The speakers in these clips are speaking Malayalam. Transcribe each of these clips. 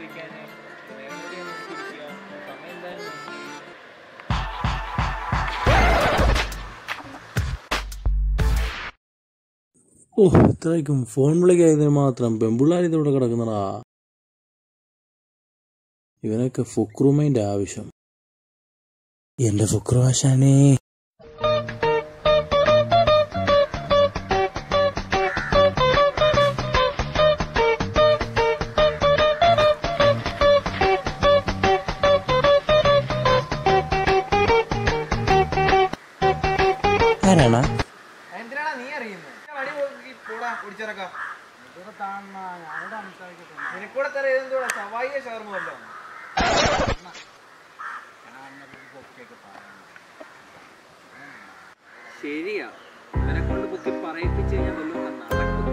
വിളിക്കാൻ ഓ ഇത്രയ്ക്കും ഫോൺ വിളിക്കായതിന് മാത്രം പെമ്പിള്ളാർ ഇതിവിടെ കിടക്കുന്നടാ ഇവനൊക്കെ ഫുക്രുമൈന്റെ ആവശ്യം. എന്റെ ഫുക്രുവാശാനേ. വല്ലോ ശരിയാ. ഇവനെ കൊണ്ട് ബുക്കി പറയിപ്പിച്ച് കഴിഞ്ഞാൽ വല്ലതും നടക്കും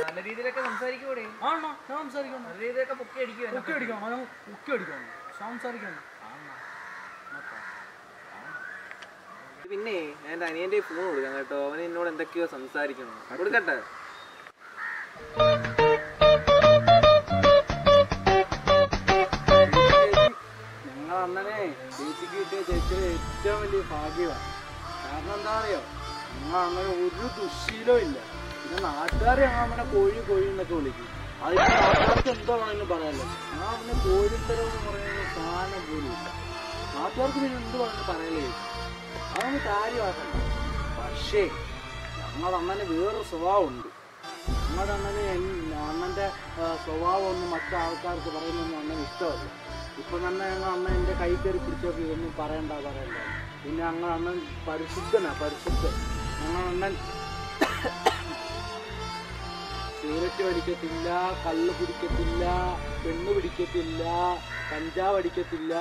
നല്ല രീതിയിലൊക്കെ സംസാരിക്കൂടെ ആണോ? ഞാൻ സംസാരിക്കണം നല്ല രീതിയിലൊക്കെ പൊക്കി അടിക്കുക സംസാരിക്കണം പിന്നെ എന്റെ അനിയന്റെ അനിയന്റെ ഫോൺ കൊടുക്കാം കേട്ടോ. അവൻ എന്നോട് എന്തൊക്കെയോ സംസാരിക്കണം കൊടുക്കട്ടെ? ഞങ്ങൾ അന്നനെ ചേച്ചിക്ക് കിട്ടിയ ചേച്ചിയുടെ ഏറ്റവും വലിയ ഭാഗ്യമാണ്. കാരണം എന്താ അറിയോ ഞങ്ങൾ അങ്ങനെ ഒരു ദുശീലവും ഇല്ല. പിന്നെ നാട്ടുകാർ ഞങ്ങൾ അങ്ങനെ കോഴി കോഴി എന്നൊക്കെ വിളിക്കും. അതിന് നാട്ടുകാർക്ക് എന്തോ വേണമെങ്കിലും പറയാമല്ലോ ഞാൻ അവനെ കോഴിത്തരം എന്ന് പറയുന്ന സാധനം പോലും ഇല്ല. നാട്ടുകാർക്ക് പിന്നെ എന്ത് വേണമെങ്കിലും പറയലേ അതൊന്ന് കാര്യമാക്കണ്ട. പക്ഷേ ഞങ്ങളുടെ വേറൊരു സ്വഭാവമുണ്ട്. ഞങ്ങളുടെ അണ്ണന് സ്വഭാവം ഒന്നും മറ്റു ആൾക്കാർക്ക് പറയുന്നൊന്നും അണ്ണന് ഇഷ്ടമല്ല. ഇപ്പൊ തന്നെ ഞങ്ങൾ അണ്ണൻ എന്റെ കൈ കയറി പിടിച്ചൊക്കെ ഇതൊന്നും പറയണ്ട പറയണ്ട. പിന്നെ ഞങ്ങൾ അണ്ണൻ പരിശുദ്ധനാ പരിശുദ്ധൻ. ഞങ്ങൾ അണ്ണൻ സിഗരറ്റ് വലിക്കത്തില്ല കല്ല് പിടിക്കത്തില്ല പെണ്ണ് പിടിക്കത്തില്ല കഞ്ചാവ് അടിക്കത്തില്ല?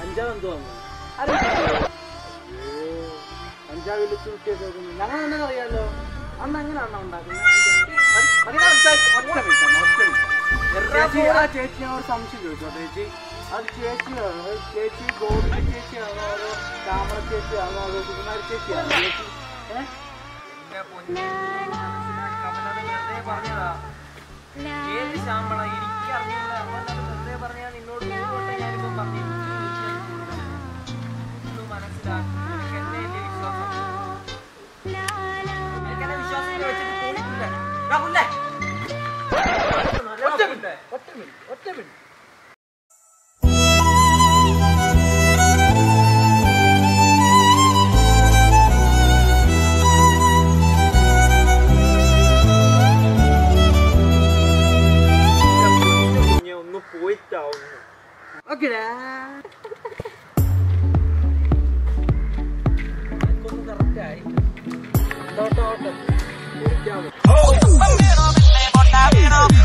കഞ്ചാവ് എന്തോ അറിയില്ല അയ്യോ കഞ്ചാവ് വിളിച്ചു കുട്ടിയൊക്കെ വെക്കുന്നു ഞങ്ങൾ തന്നെ അറിയാലോ അന്ന് എങ്ങനെയാണ് ഉണ്ടാക്കുന്നത്? ചേച്ചി ആ ചേച്ചി ഞാൻ ഒരു സംശയം ചോദിച്ചോ ചേച്ചി? അത് ചേച്ചിയാണോ ചേച്ചി ഗോവിന്ദ ചേച്ചിയാണോ അതോ താമര ചേച്ചിയാണോ അതോ സുകുമാരി ചേച്ചിയാണോ ചേച്ചി ഏഹ് പറഞ്ഞതാ. ശാമ്പള? എനിക്ക് അറിഞ്ഞൂടാ പുല്ലേ. ഒറ്റ മിനിറ്റ്. ഒറ്റ മിനിറ്റ്. ഒറ്റ മിനിറ്റ്. കുഞ്ഞെ I know.